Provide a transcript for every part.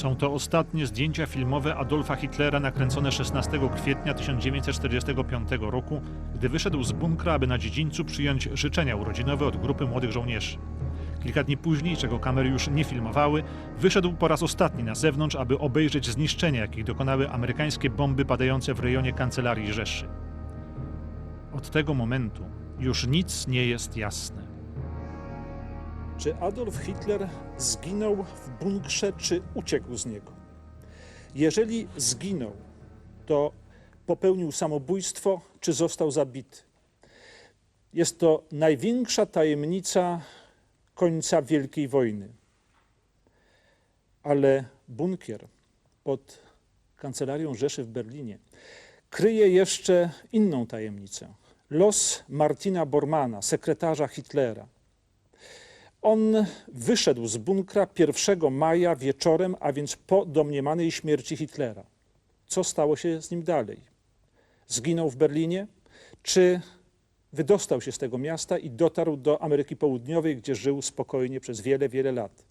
Są to ostatnie zdjęcia filmowe Adolfa Hitlera nakręcone 16 kwietnia 1945 roku, gdy wyszedł z bunkra, aby na dziedzińcu przyjąć życzenia urodzinowe od grupy młodych żołnierzy. Kilka dni później, czego kamery już nie filmowały, wyszedł po raz ostatni na zewnątrz, aby obejrzeć zniszczenia, jakich dokonały amerykańskie bomby padające w rejonie kancelarii Rzeszy. Od tego momentu już nic nie jest jasne. Czy Adolf Hitler zginął w bunkrze, czy uciekł z niego? Jeżeli zginął, to popełnił samobójstwo, czy został zabity? Jest to największa tajemnica końca Wielkiej Wojny. Ale bunkier pod kancelarią Rzeszy w Berlinie kryje jeszcze inną tajemnicę. Los Martina Bormana, sekretarza Hitlera. On wyszedł z bunkra 1 maja wieczorem, a więc po domniemanej śmierci Hitlera. Co stało się z nim dalej? Zginął w Berlinie, czy wydostał się z tego miasta i dotarł do Ameryki Południowej, gdzie żył spokojnie przez wiele, wiele lat?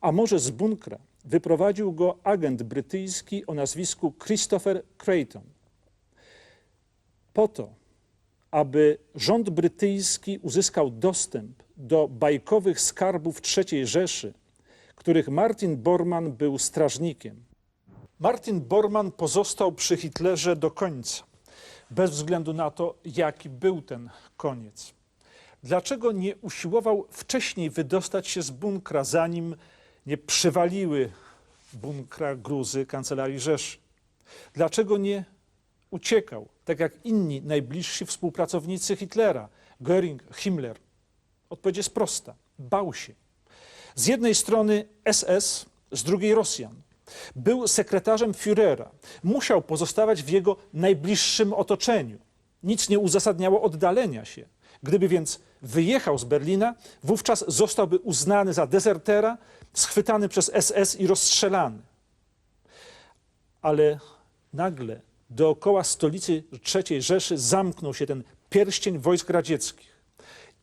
A może z bunkra wyprowadził go agent brytyjski o nazwisku Christopher Creighton? Po to, aby rząd brytyjski uzyskał dostęp do bajkowych skarbów III Rzeszy, których Martin Bormann był strażnikiem. Martin Bormann pozostał przy Hitlerze do końca, bez względu na to, jaki był ten koniec. Dlaczego nie usiłował wcześniej wydostać się z bunkra, zanim nie przywaliły bunkra gruzy kancelarii Rzeszy? Dlaczego nie uciekał, tak jak inni najbliżsi współpracownicy Hitlera, Göring, Himmler? Odpowiedź jest prosta. Bał się. Z jednej strony SS, z drugiej Rosjan. Był sekretarzem Führera. Musiał pozostawać w jego najbliższym otoczeniu. Nic nie uzasadniało oddalenia się. Gdyby więc wyjechał z Berlina, wówczas zostałby uznany za dezertera, schwytany przez SS i rozstrzelany. Ale nagle dookoła stolicy III Rzeszy zamknął się ten pierścień wojsk radzieckich.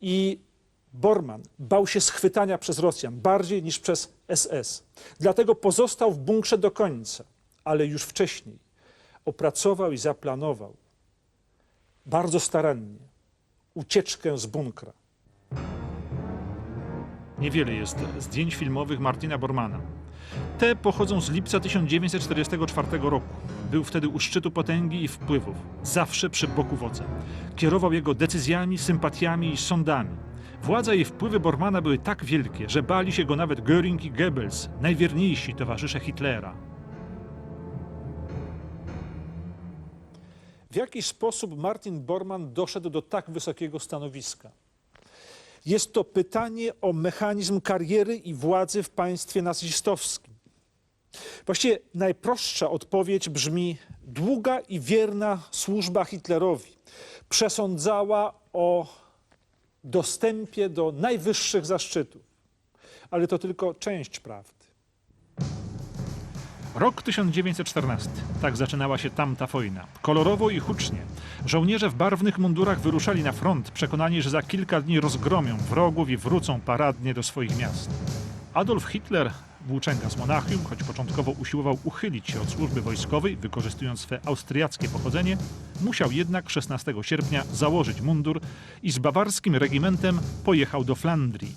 I Bormann bał się schwytania przez Rosjan bardziej niż przez SS. Dlatego pozostał w bunkrze do końca, ale już wcześniej opracował i zaplanował bardzo starannie ucieczkę z bunkra. Niewiele jest zdjęć filmowych Martina Bormana. Te pochodzą z lipca 1944 roku. Był wtedy u szczytu potęgi i wpływów, zawsze przy boku wodza. Kierował jego decyzjami, sympatiami i sądami. Władza i wpływy Bormana były tak wielkie, że bali się go nawet Göring i Goebbels, najwierniejsi towarzysze Hitlera. W jaki sposób Martin Bormann doszedł do tak wysokiego stanowiska? Jest to pytanie o mechanizm kariery i władzy w państwie nazistowskim. Właściwie najprostsza odpowiedź brzmi: długa i wierna służba Hitlerowi przesądzała o dostępie do najwyższych zaszczytów. Ale to tylko część prawdy. Rok 1914. Tak zaczynała się tamta wojna. Kolorowo i hucznie. Żołnierze w barwnych mundurach wyruszali na front, przekonani, że za kilka dni rozgromią wrogów i wrócą paradnie do swoich miast. Adolf Hitler, włóczęga z Monachium, choć początkowo usiłował uchylić się od służby wojskowej, wykorzystując swe austriackie pochodzenie, musiał jednak 16 sierpnia założyć mundur i z bawarskim regimentem pojechał do Flandrii.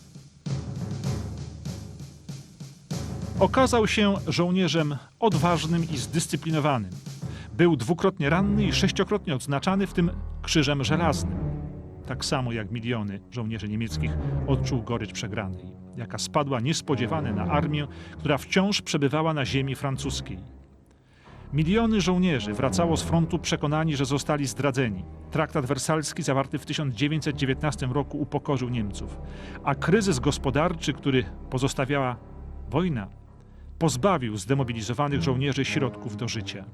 Okazał się żołnierzem odważnym i zdyscyplinowanym. Był dwukrotnie ranny i sześciokrotnie odznaczany, w tym krzyżem żelaznym. Tak samo jak miliony żołnierzy niemieckich odczuł gorycz przegranej, jaka spadła niespodziewanie na armię, która wciąż przebywała na ziemi francuskiej. Miliony żołnierzy wracało z frontu przekonani, że zostali zdradzeni. Traktat wersalski zawarty w 1919 roku upokorzył Niemców, a kryzys gospodarczy, który pozostawiała wojna, pozbawił zdemobilizowanych żołnierzy środków do życia.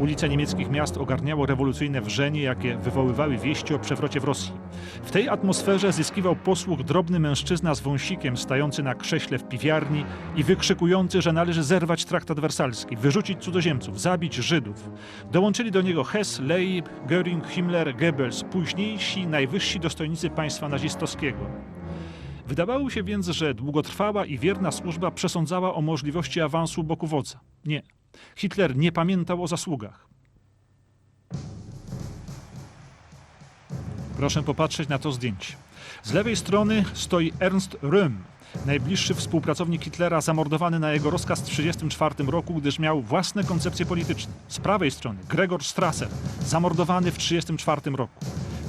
Ulice niemieckich miast ogarniało rewolucyjne wrzenie, jakie wywoływały wieści o przewrocie w Rosji. W tej atmosferze zyskiwał posłuch drobny mężczyzna z wąsikiem stający na krześle w piwiarni i wykrzykujący, że należy zerwać traktat wersalski, wyrzucić cudzoziemców, zabić Żydów. Dołączyli do niego Hess, Ley, Göring, Himmler, Goebbels, późniejsi najwyżsi dostojnicy państwa nazistowskiego. Wydawało się więc, że długotrwała i wierna służba przesądzała o możliwości awansu boku wodza. Nie. Hitler nie pamiętał o zasługach. Proszę popatrzeć na to zdjęcie. Z lewej strony stoi Ernst Röhm, najbliższy współpracownik Hitlera, zamordowany na jego rozkaz w 1934 roku, gdyż miał własne koncepcje polityczne. Z prawej strony Gregor Strasser, zamordowany w 1934 roku.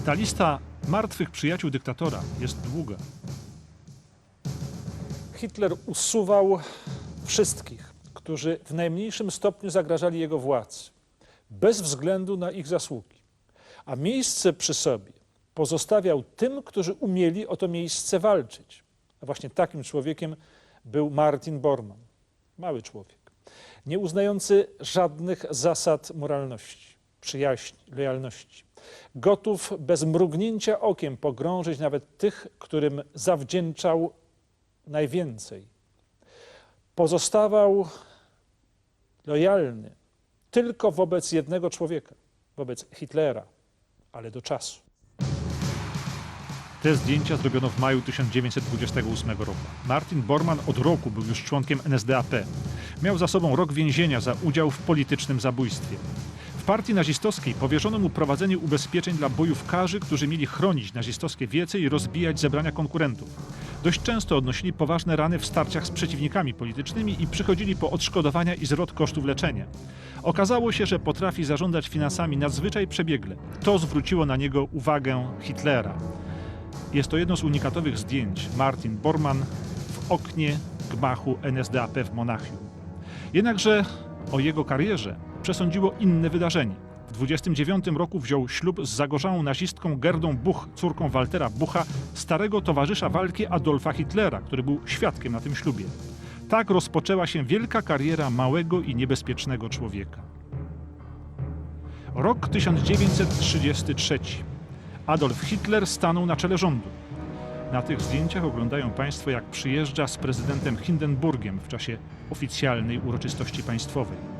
Ta lista martwych przyjaciół dyktatora jest długa. Hitler usuwał wszystkich, którzy w najmniejszym stopniu zagrażali jego władzy, bez względu na ich zasługi. A miejsce przy sobie pozostawiał tym, którzy umieli o to miejsce walczyć. A właśnie takim człowiekiem był Martin Bormann. Mały człowiek, nie uznający żadnych zasad moralności, przyjaźni, lojalności. Gotów bez mrugnięcia okiem pogrążyć nawet tych, którym zawdzięczał najwięcej. Pozostawał lojalny tylko wobec jednego człowieka, wobec Hitlera, ale do czasu. Te zdjęcia zrobiono w maju 1928 roku. Martin Bormann od roku był już członkiem NSDAP. Miał za sobą rok więzienia za udział w politycznym zabójstwie. Partii nazistowskiej powierzono mu prowadzenie ubezpieczeń dla bojówkarzy, którzy mieli chronić nazistowskie wiece i rozbijać zebrania konkurentów. Dość często odnosili poważne rany w starciach z przeciwnikami politycznymi i przychodzili po odszkodowania i zwrot kosztów leczenia. Okazało się, że potrafi zarządzać finansami nadzwyczaj przebiegle. To zwróciło na niego uwagę Hitlera. Jest to jedno z unikatowych zdjęć Martin Bormann w oknie gmachu NSDAP w Monachium. Jednakże o jego karierze przesądziło inne wydarzenie. W 29 roku wziął ślub z zagorzałą nazistką Gerdą Buch, córką Waltera Bucha, starego towarzysza walki Adolfa Hitlera, który był świadkiem na tym ślubie. Tak rozpoczęła się wielka kariera małego i niebezpiecznego człowieka. Rok 1933. Adolf Hitler stanął na czele rządu. Na tych zdjęciach oglądają Państwo, jak przyjeżdża z prezydentem Hindenburgiem w czasie oficjalnej uroczystości państwowej.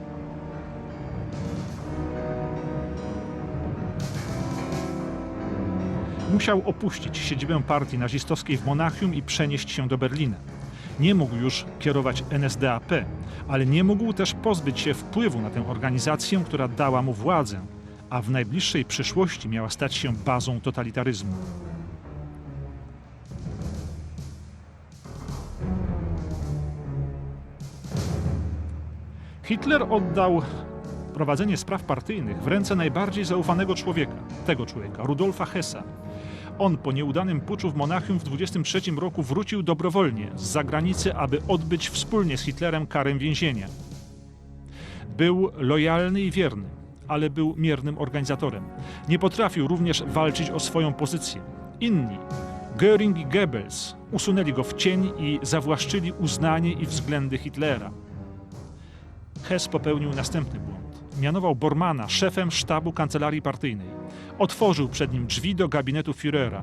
Musiał opuścić siedzibę partii nazistowskiej w Monachium i przenieść się do Berlina. Nie mógł już kierować NSDAP, ale nie mógł też pozbyć się wpływu na tę organizację, która dała mu władzę, a w najbliższej przyszłości miała stać się bazą totalitaryzmu. Hitler oddał prowadzenie spraw partyjnych w ręce najbardziej zaufanego człowieka, tego człowieka, Rudolfa Hessa. On po nieudanym puczu w Monachium w 23 roku wrócił dobrowolnie z zagranicy, aby odbyć wspólnie z Hitlerem karę więzienia. Był lojalny i wierny, ale był miernym organizatorem. Nie potrafił również walczyć o swoją pozycję. Inni, Göring i Goebbels, usunęli go w cień i zawłaszczyli uznanie i względy Hitlera. Hess popełnił następny błąd. Mianował Bormana szefem sztabu kancelarii partyjnej. Otworzył przed nim drzwi do gabinetu Führera.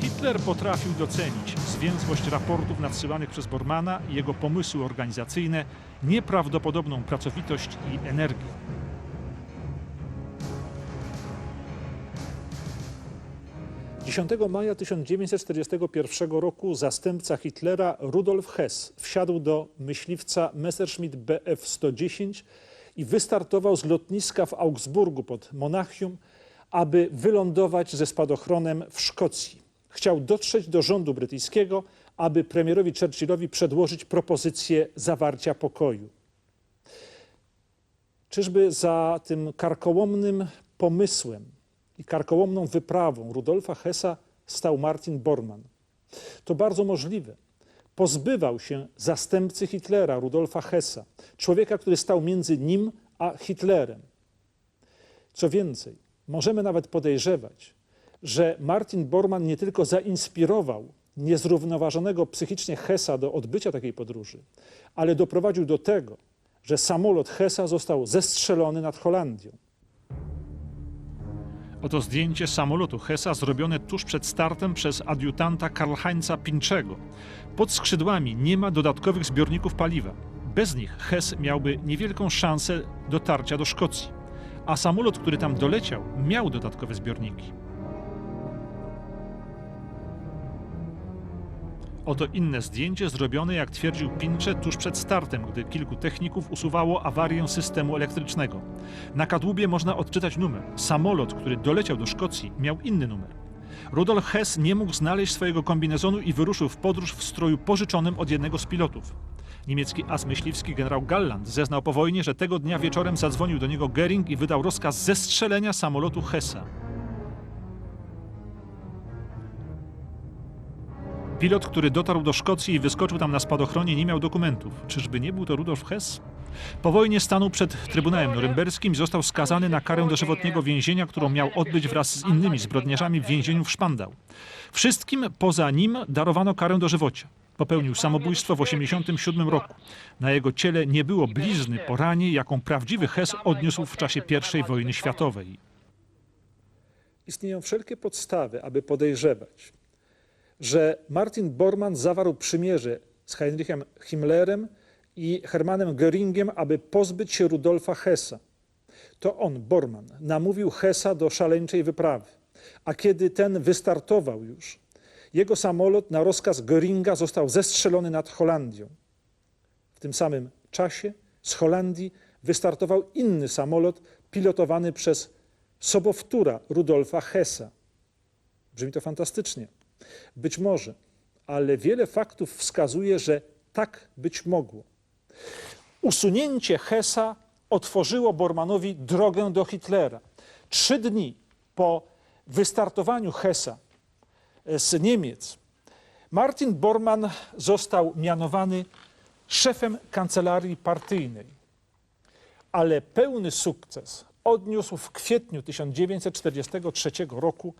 Hitler potrafił docenić zwięzłość raportów nadsyłanych przez Bormana jego pomysły organizacyjne, nieprawdopodobną pracowitość i energię. – 10 maja 1941 roku zastępca Hitlera Rudolf Hess wsiadł do myśliwca Messerschmitt Bf 110 i wystartował z lotniska w Augsburgu pod Monachium, aby wylądować ze spadochronem w Szkocji. Chciał dotrzeć do rządu brytyjskiego, aby premierowi Churchillowi przedłożyć propozycję zawarcia pokoju. Czyżby za tym karkołomnym pomysłem i karkołomną wyprawą Rudolfa Hessa stał Martin Bormann? To bardzo możliwe. Pozbywał się zastępcy Hitlera, Rudolfa Hessa, człowieka, który stał między nim a Hitlerem. Co więcej, możemy nawet podejrzewać, że Martin Bormann nie tylko zainspirował niezrównoważonego psychicznie Hessa do odbycia takiej podróży, ale doprowadził do tego, że samolot Hessa został zestrzelony nad Holandią. Oto zdjęcie samolotu Hessa zrobione tuż przed startem przez adiutanta Karl-Heinza Pinczego. Pod skrzydłami nie ma dodatkowych zbiorników paliwa. Bez nich Hess miałby niewielką szansę dotarcia do Szkocji, a samolot, który tam doleciał, miał dodatkowe zbiorniki. Oto inne zdjęcie zrobione, jak twierdził Pincze, tuż przed startem, gdy kilku techników usuwało awarię systemu elektrycznego. Na kadłubie można odczytać numer. Samolot, który doleciał do Szkocji, miał inny numer. Rudolf Hess nie mógł znaleźć swojego kombinezonu i wyruszył w podróż w stroju pożyczonym od jednego z pilotów. Niemiecki as myśliwski generał Galland zeznał po wojnie, że tego dnia wieczorem zadzwonił do niego Goering i wydał rozkaz zestrzelenia samolotu Hessa. Pilot, który dotarł do Szkocji i wyskoczył tam na spadochronie, nie miał dokumentów. Czyżby nie był to Rudolf Hess? Po wojnie stanął przed Trybunałem Norymberskim i został skazany na karę dożywotniego więzienia, którą miał odbyć wraz z innymi zbrodniarzami w więzieniu w Szpandał. Wszystkim poza nim darowano karę dożywocia. Popełnił samobójstwo w 1987 roku. Na jego ciele nie było blizny po ranie, jaką prawdziwy Hess odniósł w czasie I wojny światowej. Istnieją wszelkie podstawy, aby podejrzewać, że Martin Bormann zawarł przymierze z Heinrichem Himmlerem i Hermannem Göringiem, aby pozbyć się Rudolfa Hessa. To on, Bormann, namówił Hessa do szaleńczej wyprawy. A kiedy ten wystartował już, jego samolot na rozkaz Göringa został zestrzelony nad Holandią. W tym samym czasie z Holandii wystartował inny samolot pilotowany przez sobowtóra Rudolfa Hessa. Brzmi to fantastycznie. Być może, ale wiele faktów wskazuje, że tak być mogło. Usunięcie Hessa otworzyło Bormanowi drogę do Hitlera. Trzy dni po wystartowaniu Hessa z Niemiec, Martin Bormann został mianowany szefem kancelarii partyjnej. Ale pełny sukces odniósł w kwietniu 1943 roku,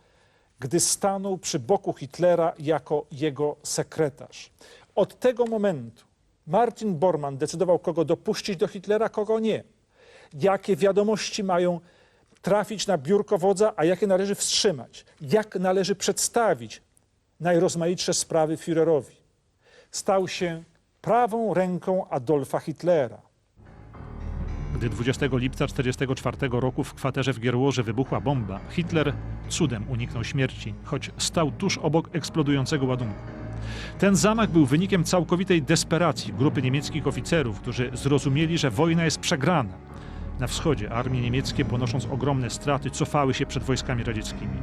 gdy stanął przy boku Hitlera jako jego sekretarz. Od tego momentu Martin Bormann decydował, kogo dopuścić do Hitlera, kogo nie. Jakie wiadomości mają trafić na biurko wodza, a jakie należy wstrzymać. Jak należy przedstawić najrozmaitsze sprawy Führerowi. Stał się prawą ręką Adolfa Hitlera. Gdy 20 lipca 1944 roku w kwaterze w Gierłoży wybuchła bomba, Hitler cudem uniknął śmierci, choć stał tuż obok eksplodującego ładunku. Ten zamach był wynikiem całkowitej desperacji grupy niemieckich oficerów, którzy zrozumieli, że wojna jest przegrana. Na wschodzie armie niemieckie, ponosząc ogromne straty, cofały się przed wojskami radzieckimi.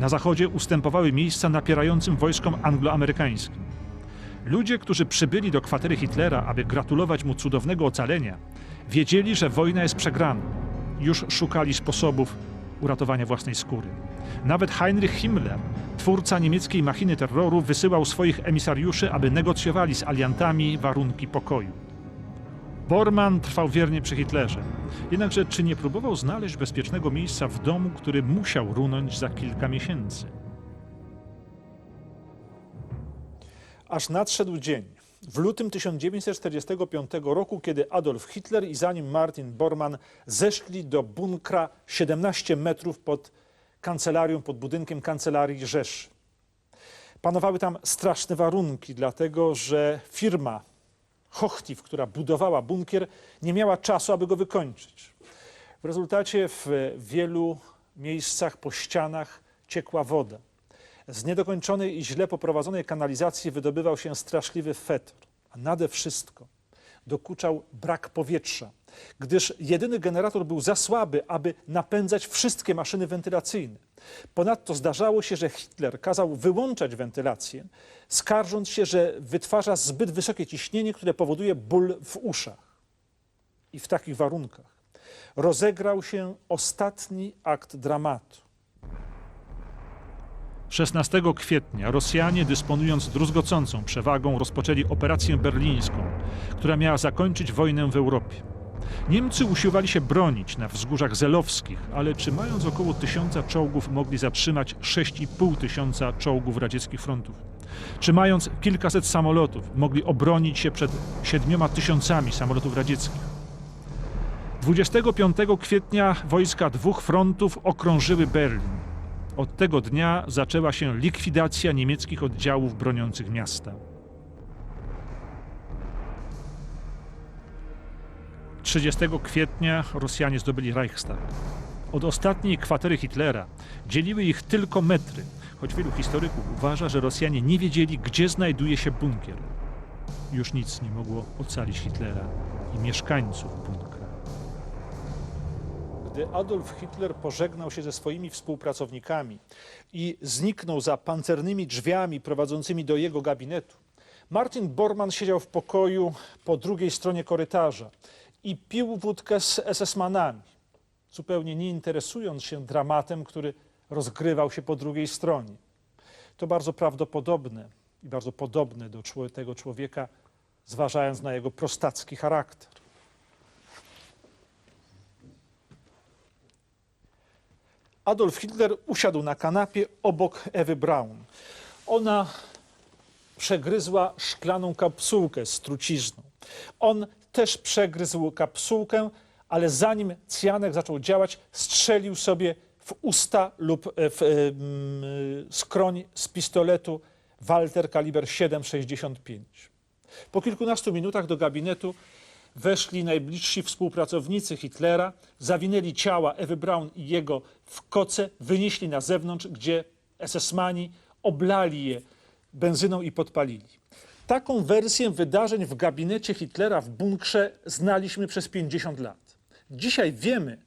Na zachodzie ustępowały miejsca napierającym wojskom angloamerykańskim. Ludzie, którzy przybyli do kwatery Hitlera, aby gratulować mu cudownego ocalenia, wiedzieli, że wojna jest przegrana. Już szukali sposobów uratowania własnej skóry. Nawet Heinrich Himmler, twórca niemieckiej machiny terroru, wysyłał swoich emisariuszy, aby negocjowali z aliantami warunki pokoju. Bormann trwał wiernie przy Hitlerze. Jednakże czy nie próbował znaleźć bezpiecznego miejsca w domu, który musiał runąć za kilka miesięcy? Aż nadszedł dzień, w lutym 1945 roku, kiedy Adolf Hitler i za nim Martin Bormann zeszli do bunkra 17 metrów pod kancelarią, pod budynkiem kancelarii Rzeszy. Panowały tam straszne warunki, dlatego że firma Hochtief, która budowała bunkier, nie miała czasu, aby go wykończyć. W rezultacie w wielu miejscach po ścianach ciekła woda. Z niedokończonej i źle poprowadzonej kanalizacji wydobywał się straszliwy fetor, a nade wszystko dokuczał brak powietrza, gdyż jedyny generator był za słaby, aby napędzać wszystkie maszyny wentylacyjne. Ponadto zdarzało się, że Hitler kazał wyłączać wentylację, skarżąc się, że wytwarza zbyt wysokie ciśnienie, które powoduje ból w uszach. I w takich warunkach rozegrał się ostatni akt dramatu. 16 kwietnia Rosjanie, dysponując druzgocącą przewagą, rozpoczęli operację berlińską, która miała zakończyć wojnę w Europie. Niemcy usiłowali się bronić na wzgórzach zelowskich, ale czy mając około tysiąca czołgów mogli zatrzymać 6,5 tysiąca czołgów radzieckich frontów? Trzymając kilkaset samolotów, mogli obronić się przed siedmioma tysiącami samolotów radzieckich. 25 kwietnia wojska dwóch frontów okrążyły Berlin. Od tego dnia zaczęła się likwidacja niemieckich oddziałów broniących miasta. 30 kwietnia Rosjanie zdobyli Reichstag. Od ostatniej kwatery Hitlera dzieliły ich tylko metry, choć wielu historyków uważa, że Rosjanie nie wiedzieli, gdzie znajduje się bunkier. Już nic nie mogło ocalić Hitlera i mieszkańców bunkra. Gdy Adolf Hitler pożegnał się ze swoimi współpracownikami i zniknął za pancernymi drzwiami prowadzącymi do jego gabinetu, Martin Bormann siedział w pokoju po drugiej stronie korytarza i pił wódkę z SS-manami, zupełnie nie interesując się dramatem, który rozgrywał się po drugiej stronie. To bardzo prawdopodobne i bardzo podobne do tego człowieka, zważając na jego prostacki charakter. Adolf Hitler usiadł na kanapie obok Ewy Braun. Ona przegryzła szklaną kapsułkę z trucizną. On też przegryzł kapsułkę, ale zanim cyjanek zaczął działać, strzelił sobie w usta lub w em, skroń z pistoletu Walter kaliber 7,65. Po kilkunastu minutach do gabinetu weszli najbliżsi współpracownicy Hitlera, zawinęli ciała Ewy Braun i jego w koce, wynieśli na zewnątrz, gdzie SS-mani oblali je benzyną i podpalili. Taką wersję wydarzeń w gabinecie Hitlera w bunkrze znaliśmy przez 50 lat. Dzisiaj wiemy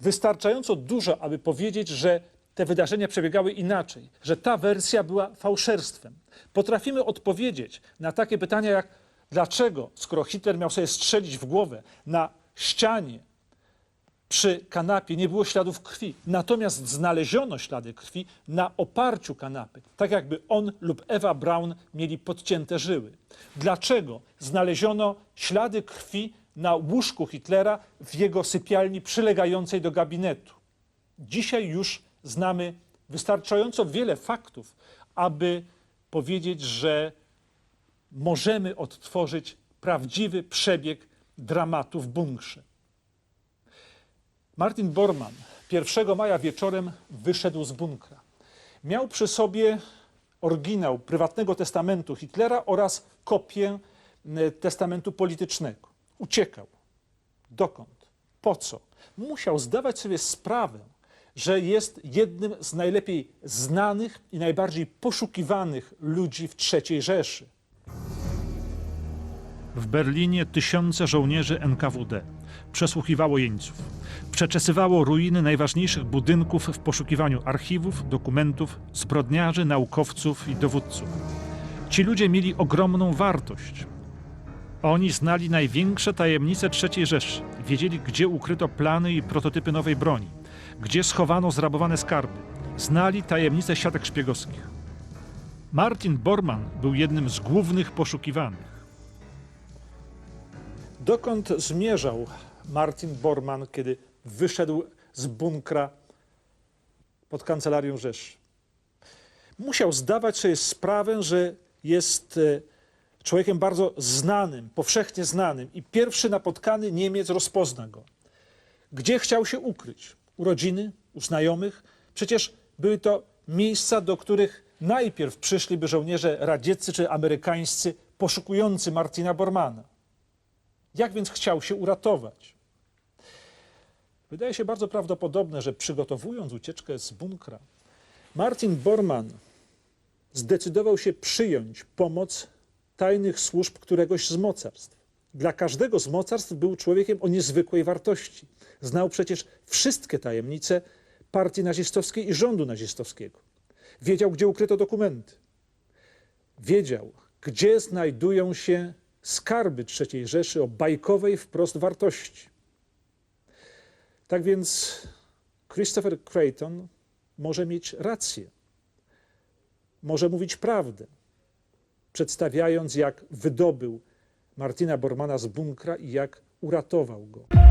wystarczająco dużo, aby powiedzieć, że te wydarzenia przebiegały inaczej, że ta wersja była fałszerstwem. Potrafimy odpowiedzieć na takie pytania jak dlaczego, skoro Hitler miał sobie strzelić w głowę na ścianie przy kanapie nie było śladów krwi, natomiast znaleziono ślady krwi na oparciu kanapy, tak jakby on lub Ewa Braun mieli podcięte żyły. Dlaczego znaleziono ślady krwi na łóżku Hitlera w jego sypialni przylegającej do gabinetu? Dzisiaj już znamy wystarczająco wiele faktów, aby powiedzieć, że możemy odtworzyć prawdziwy przebieg dramatu w bunkrze. Martin Bormann 1 maja wieczorem wyszedł z bunkra. Miał przy sobie oryginał prywatnego testamentu Hitlera oraz kopię e, testamentu politycznego. Uciekał. Dokąd? Po co? Musiał zdawać sobie sprawę, że jest jednym z najlepiej znanych i najbardziej poszukiwanych ludzi w III Rzeszy. W Berlinie tysiące żołnierzy NKWD przesłuchiwało jeńców. Przeczesywało ruiny najważniejszych budynków w poszukiwaniu archiwów, dokumentów, zbrodniarzy, naukowców i dowódców. Ci ludzie mieli ogromną wartość. Oni znali największe tajemnice III Rzeszy. Wiedzieli, gdzie ukryto plany i prototypy nowej broni, gdzie schowano zrabowane skarby. Znali tajemnice siatek szpiegowskich. Martin Bormann był jednym z głównych poszukiwanych. Dokąd zmierzał Martin Bormann, kiedy wyszedł z bunkra pod kancelarią Rzeszy? Musiał zdawać sobie sprawę, że jest e, człowiekiem bardzo znanym, powszechnie znanym i pierwszy napotkany Niemiec rozpozna go. Gdzie chciał się ukryć? U rodziny, u znajomych? Przecież były to miejsca, do których najpierw przyszliby żołnierze radzieccy czy amerykańscy poszukujący Martina Bormana. Jak więc chciał się uratować? Wydaje się bardzo prawdopodobne, że przygotowując ucieczkę z bunkra, Martin Bormann zdecydował się przyjąć pomoc tajnych służb któregoś z mocarstw. Dla każdego z mocarstw był człowiekiem o niezwykłej wartości. Znał przecież wszystkie tajemnice partii nazistowskiej i rządu nazistowskiego. Wiedział, gdzie ukryto dokumenty. Wiedział, gdzie znajdują się skarby III Rzeszy o bajkowej wprost wartości. Tak więc Christopher Creighton może mieć rację. Może mówić prawdę, przedstawiając, jak wydobył Martina Bormana z bunkra i jak uratował go.